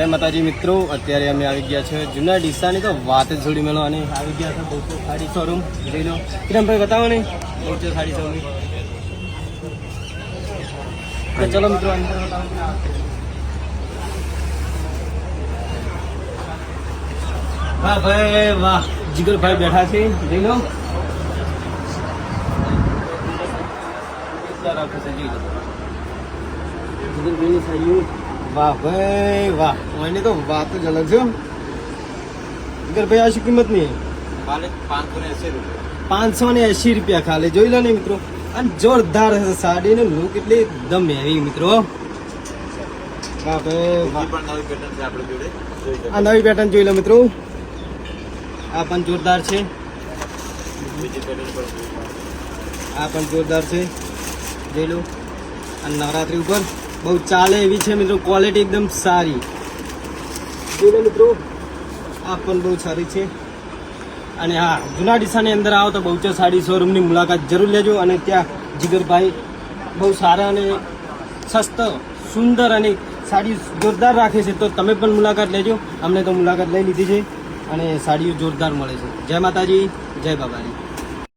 જય માતાજી મિત્રો, અત્યારે અમે આવી ગયા છે જૂના ડીસાની તો વાત જ જોડી મેળો અને આવી ગયા છે બહુ સાડી શોરૂમ જોઈ લો. કિરણભાઈ, બતાવો ને. બહુ સાડી શોરૂમ ચલો મિત્રો અંદર વાહ ભાઈ, વાહ. જીગરભાઈ બેઠા છે. જોઈ લો. જીગરભાઈની સાડીઓ વાહ ભાઈ વાહ. એની તો વાત જ અલગ છે જીગરભાઈ આ શું કિંમત ને પાંચસો ને એસી રૂપિયા. ખાલી. જોઈ લો ને મિત્રો. અને જોરદાર સાડી ને લુક એટલે એકદમ હેવી મિત્રો વાહ ભાઈ. આ નવી પેટર્ન જોઈ લો મિત્રો. આ પણ જોરદાર છે. આ પણ જોરદાર છે. જોઈ લો. અને નવરાત્રી ઉપર. બહુ ચાલે એવી છે મિત્રો ક્વોલિટી એકદમ સારી. જોઈ મિત્રો, આ પણ બહુ સારી છે. અને હા, જૂના ડીસાની અંદર આવો તો બહુચર સાડી શોરૂમની મુલાકાત જરૂર લેજો અને ત્યાં જીગરભાઈ બહુ સારા અને સસ્તો, સુંદર અને સાડી જોરદાર રાખે છે. તો તમે પણ મુલાકાત લેજો. અમને તો મુલાકાત લઈ લીધી છે અને સાડીઓ જોરદાર મળે છે. જય માતાજી, જય બાબાજી.